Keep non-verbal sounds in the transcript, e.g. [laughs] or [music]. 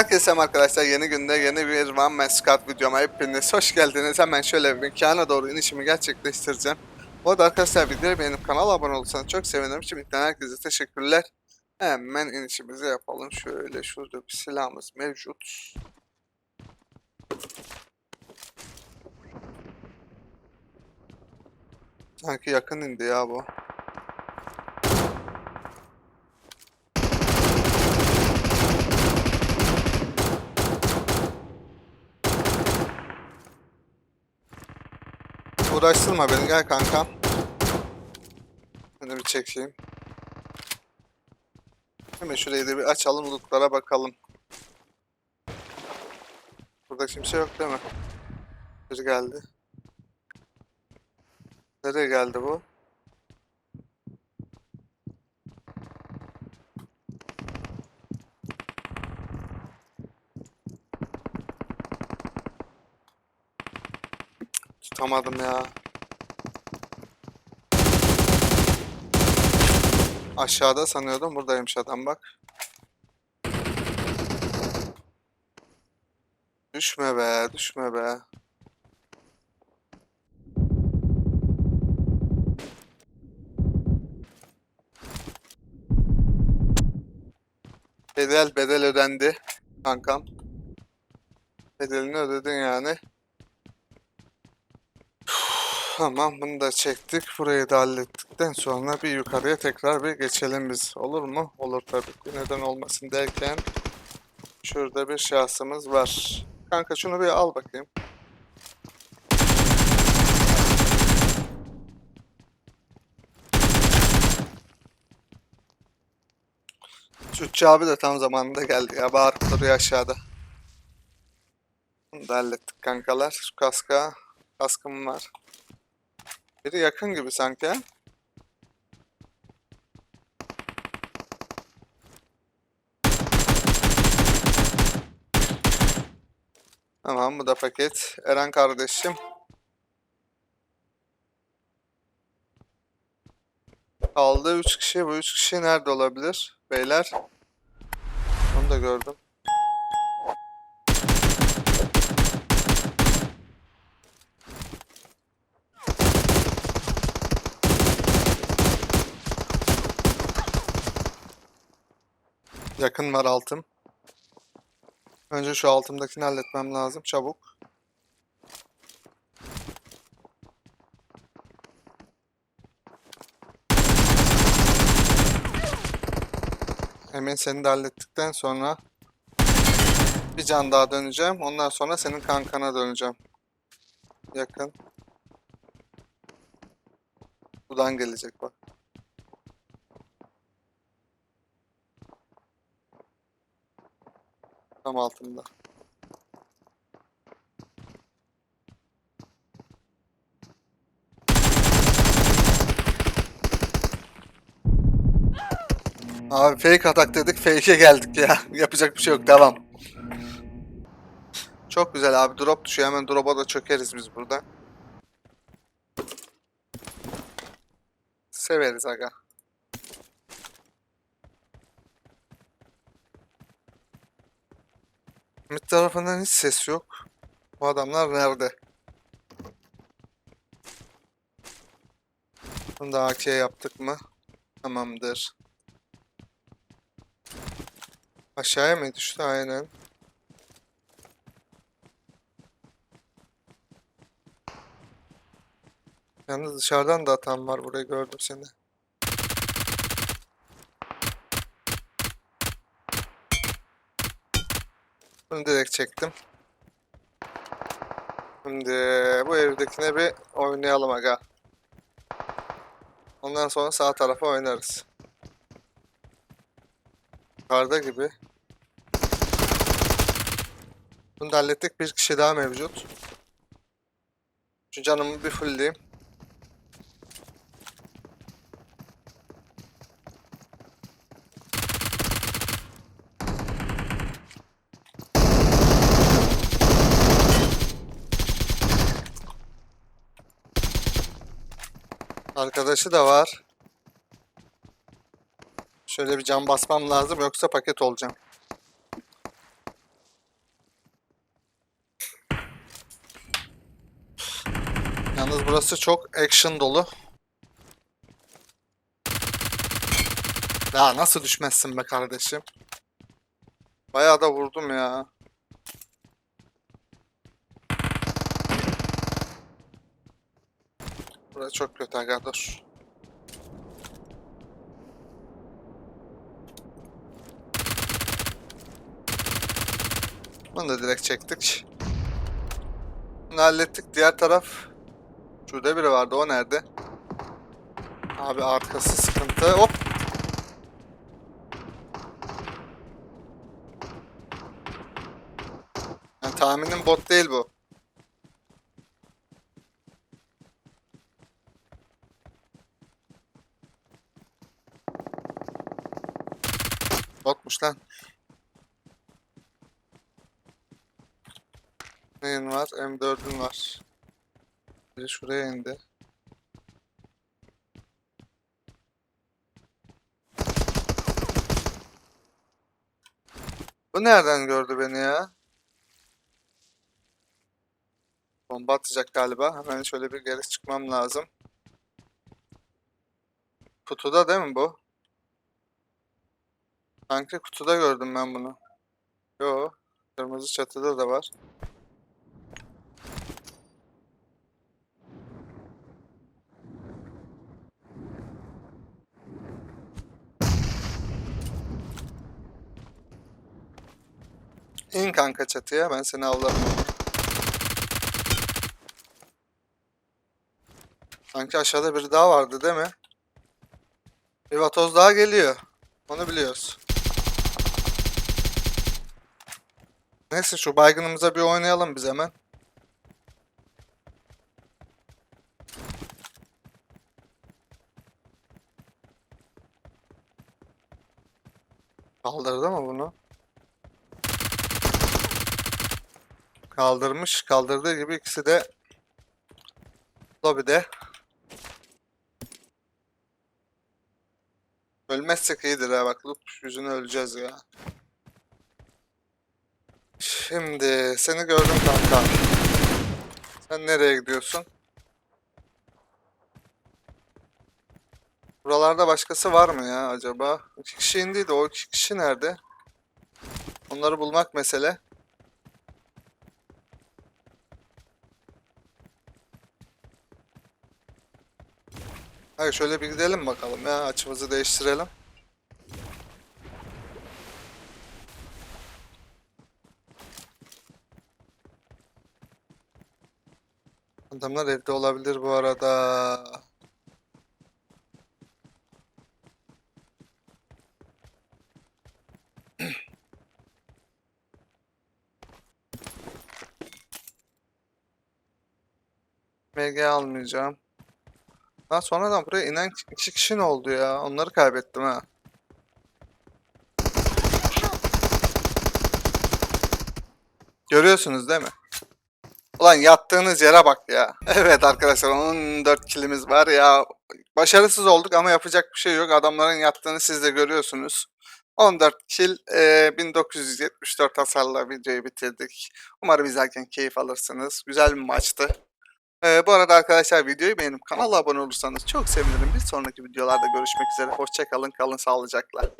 Herkese selam arkadaşlar yeni günde yeni bir One Man Squad videoma hepiniz hoş geldiniz. Hemen şöyle bir mekana doğru inişimi gerçekleştireceğim. Bu arada arkadaşlar videoyu beğenip kanala abone olursanız çok sevinirim. Şimdiden herkese teşekkürler. Hemen inişimizi yapalım. Şöyle şurada bir silahımız mevcut. Sanki yakın indi ya bu. Uğraştırma beni gel kankam. Beni bir çekeyim. Hemen şurayı da bir açalım lootlara bakalım. Burada kimse yok değil mi? Biri geldi. Nereye geldi bu? Tutamadım ya. Aşağıda sanıyordum. Buradaymış adam bak. Düşme be, düşme be. Bedel bedel ödendi kankam. Bedelini ödedin yani. Tamam bunu da çektik. Burayı da hallettikten sonra bir yukarıya tekrar bir geçelim biz. Olur mu? Olur tabii ki. Neden olmasın derken şurada bir şahsımız var. Kanka şunu bir al bakayım. Sütçü abi de tam zamanında geldi ya. Bağırıp duruyor aşağıda. Bunu da hallettik kankalar. Şu kaska. Kaskım var. Biri yakın gibi sanki. Tamam bu da paket. Eren kardeşim. Kaldı 3 kişi. Bu 3 kişi nerede olabilir? Beyler. Onu da gördüm. Yakın var altım. Önce şu altımdakini halletmem lazım. Çabuk. Hemen seni de hallettikten sonra bir can daha döneceğim. Ondan sonra senin kankana döneceğim. Yakın. Buradan gelecek bak. Tam altında. Abi fake atak dedik fake'e geldik ya. [laughs] Yapacak bir şey yok devam. Çok güzel abi drop düşüyor hemen drop'a da çökeriz biz burada. Severiz aga. Mid tarafından hiç ses yok. Bu adamlar nerede? Bunu da AK yaptık mı? Tamamdır. Aşağıya mı düştü? Aynen. Yalnız dışarıdan da atan var. Burayı gördüm seni. Bunu direkt çektim. Şimdi bu evdekine bir oynayalım aga. Ondan sonra sağ tarafa oynarız. Yukarıda gibi. Bunu da hallettik. Bir kişi daha mevcut. Şu canımı bir fullleyeyim. Arkadaşı da var. Şöyle bir cam basmam lazım yoksa paket olacağım. Yalnız burası çok action dolu. Ya nasıl düşmezsin be kardeşim? Bayağı da vurdum ya. Burası çok kötü aga dur. Bunu da direkt çektik. Bunu hallettik. Diğer taraf Şurada biri vardı. O nerede? Abi arkası sıkıntı. Hop. Yani tahminim bot değil bu. Botmuş lan. Neyin var? M4'ün var. Biri şuraya indi. Bu nereden gördü beni ya? Bomba atacak galiba. Hemen şöyle bir geri çıkmam lazım. Kutuda değil mi bu? Sanki kutuda gördüm ben bunu. Yo, kırmızı çatıda da var. İn kanka çatıya ben seni avlarım. Sanki aşağıda biri daha vardı değil mi? Bir vatoz daha geliyor. Onu biliyoruz. Neyse şu baygınımıza bir oynayalım biz hemen. Kaldırdı mı bunu? Kaldırmış. Kaldırdığı gibi ikisi de lobide. Ölmezsek iyidir ha bak. Loot yüzüne öleceğiz ya. Şimdi seni gördüm kanka. Sen nereye gidiyorsun? Buralarda başkası var mı ya acaba? İki kişi indiydi. O iki kişi nerede? Onları bulmak mesele. Hayır şöyle bir gidelim bakalım ya açımızı değiştirelim. Adamlar evde olabilir bu arada. MG almayacağım. Daha sonradan buraya inen iki kişi ne oldu ya? Onları kaybettim ha. Görüyorsunuz değil mi? Ulan yattığınız yere bak ya. [laughs] Evet arkadaşlar 14 kilimiz var ya. Başarısız olduk ama yapacak bir şey yok. Adamların yattığını siz de görüyorsunuz. 14 kill, e, 1974 hasarla videoyu bitirdik. Umarım izlerken keyif alırsınız. Güzel bir maçtı. Ee, bu arada arkadaşlar videoyu beğenip kanala abone olursanız çok sevinirim. Bir sonraki videolarda görüşmek üzere. Hoşçakalın, kalın sağlıcakla.